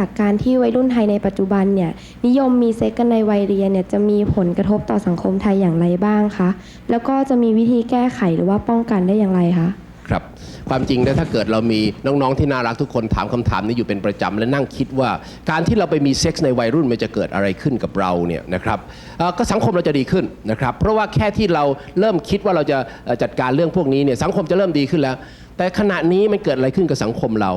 จากการที่วัยรุ่นไทยในปัจจุบันเนี่ยนิยมมีเซ็กกันในวัยเรียนเนี่ยจะมีผลกระทบต่อสังคมไทยอย่างไรบ้างคะ แล้วก็จะมีวิธีแก้ไขหรือว่าป้องกันได้อย่างไรคะครับความจริงแล้วถ้าเกิดเรามีน้องๆที่น่ารักทุกคนถามคำถามนี้อยู่เป็นประจำและนั่งคิดว่า การที่เราไปมีเซ็กส์ในวัยรุ่นมันจะเกิดอะไรขึ้นกับเราเนี่ยนะครับก็สังคมเราจะดีขึ้นนะครับ เพราะว่าแค่ที่เราเริ่มคิดว่าเราจะจัดการเรื่องพวกนี้เนี่ยสังคมจะเริ่มดีขึ้นแล้ว แต่ขณะนี้มันเกิดอะไรขึ้นกับสังคมเรา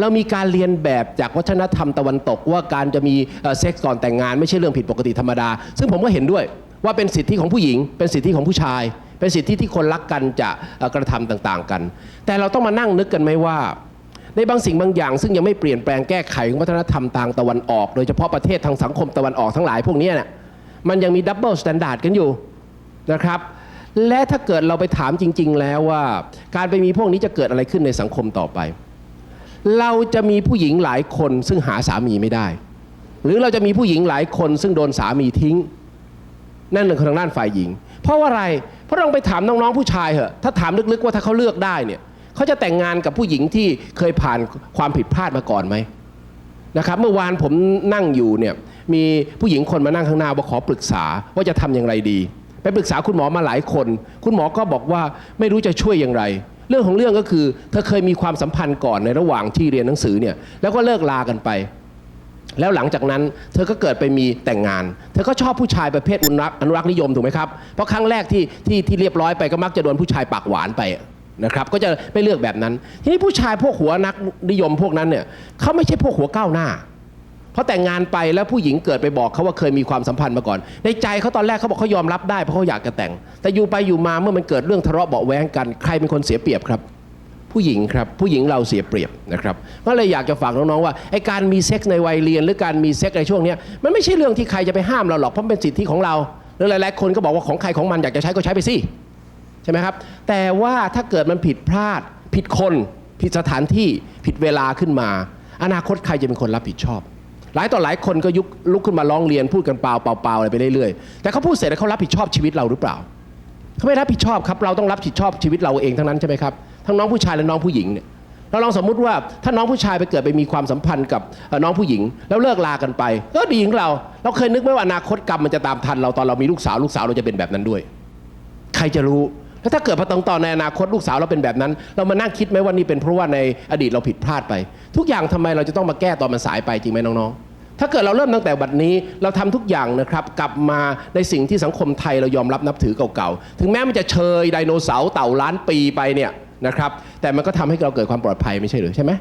เรามีการเรียนแบบจากวัฒนธรรมตะวันตกว่าการจะมีเซ็กส์ก่อนแต่งงานไม่ใช่เรื่องผิดปกติธรรมดา ซึ่งผมก็เห็นด้วยว่าเป็นสิทธิของผู้หญิง เป็นสิทธิของผู้ชาย เป็นสิทธิที่คนรักกันจะกระทำต่างๆกัน แต่เราต้องมานั่งนึกกันไหมว่า ในบางสิ่งบางอย่าง ซึ่งยังไม่เปลี่ยนแปลงแก้ไขของวัฒนธรรมทางตะวันออก โดยเฉพาะประเทศทางสังคมตะวันออกทั้งหลายพวกนี้นี่ยมันยังมีดับเบิลสแตนดาร์ดกันอยู่นะครับและถ้าเกิดเราไปถามจริง ๆ แล้วว่า การไปมีพวกนี้จะเกิดอะไรขึ้นในสังคมต่อไป เราจะมีผู้หญิงหลายคนซึ่งหาสามีไม่ได้ หรือเราจะมีผู้หญิงหลายคนซึ่งโดนสามีทิ้ง นั่นเป็นทางด้านฝ่ายหญิง เพราะว่าอะไรเพราะลองไปถามน้องๆผู้ชายเหอะถ้าถามลึกๆว่าถ้าเขาเลือกได้เนี่ยเขาจะแต่งงานกับผู้หญิงที่เคยผ่านความผิดพลาดมาก่อนไหมนะครับเมื่อวานผมนั่งอยู่เนี่ยมีผู้หญิงคนมานั่งข้างหน้าว่าขอปรึกษาว่าจะทำอย่างไรดี ไปปรึกษาคุณหมอมาหลายคน คุณหมอก็บอกว่าไม่รู้จะช่วยอย่างไร เรื่องของเรื่องก็คือเธอเคยมีความสัมพันธ์ก่อนในระหว่างที่เรียนหนังสือเนี่ยแล้วก็เลิกลากันไป แล้วหลังจากนั้นเธอก็เกิดไปมีแต่งงาน เธอก็ชอบผู้ชายประเภทอนุรักษ์อนุรักษ์นิยมถูกไหมครับเพราะครั้งแรกที่ที่ที่เรียบร้อยไปก็มักจะโดนผู้ชายปากหวานไปนะครับก็จะไม่เลือกแบบนั้น ทีนี้ผู้ชายพวกหัวนักนิยมพวกนั้นเนี่ยเขาไม่ใช่พวกหัวก้าวหน้า เพราะแต่งงานไปแล้วผู้หญิงเกิดไปบอกเขาว่าเคยมีความสัมพันธ์มาก่อน ในใจเขาตอนแรกเขาบอกเขายอมรับได้เพราะเขาอยากจะแต่ง แต่อยู่ไปอยู่มาเมื่อมันเกิดเรื่องทะเลาะเบาแวงกันใครเป็นคนเสียเปรียบครับ ผู้หญิงครับผู้หญิงเราเสียเปรียบนะครับก็เลยอยากจะฝากน้องๆว่าไอ้การมีเซ็กส์ในวัยเรียน หรือการมีเซ็กส์ในช่วงนี้มันไม่ใช่เรื่องที่ใครจะไปห้ามเราหรอกเพราะเป็นสิทธิของเราหรือหลายๆคนก็บอกว่าของใครของมันอยากจะใช้ก็ใช้ไปสิใช่ไหมครับแต่ว่าถ้าเกิดมันผิดพลาด ผิดคน ผิดสถานที่ผิดเวลาขึ้นมา อนาคตใครจะเป็นคนรับผิดชอบ หลายต่อหลายคนก็ยุกลุกขึ้นมาร้องเรียนพูดกันเปล่าเปล่าเปล่าอะไรไปเรื่อยๆแต่เขาพูดเสร็จแล้วเขารับผิดชอบชีวิตเราหรือเปล่าเขาไม่รับผิดชอบครับเราต้องรับผิดชอบชีวิตเราเองทั้งนั้นใช่ไหมครับทั้งน้องผู้ชายและน้องผู้หญิงเนี่ยเราลองสมมุติว่าถ้าน้องผู้ชายไปเกิดไปมีความสัมพันธ์กับน้องผู้หญิง แล้วเลิกลากันไปก็ดีของเรา เราเคยนึกไหมว่าอนาคตกรรมมันจะตามทันเราตอนเรามีลูกสาวลูกสาวเราจะเป็นแบบนั้นด้วย ใครจะรู้แล้วถ้าเกิดพอตองตอนในอนาคตลูกสาวเราเป็นแบบนั้น เรามานั่งคิดไหมว่านี่เป็นเพราะว่าในอดีตเราผิดพลาดไป ทุกอย่างทำไมเราจะต้องมาแก้ตอนมันสายไปจริงไหมน้องๆ ถ้าเกิดเราเริ่มตั้งแต่บัดนี้เราทำทุกอย่างนะครับกลับมาในสิ่งที่สังคมไทยเรายอมรับนับถือเก่าๆ ถึงแม้มันจะเชยไดโนเสาร์เต่าล้านปีไปเนี่ยนะครับแต่มันก็ทำให้เราเกิดความปลอดภัยไม่ใช่หรือใช่ไหม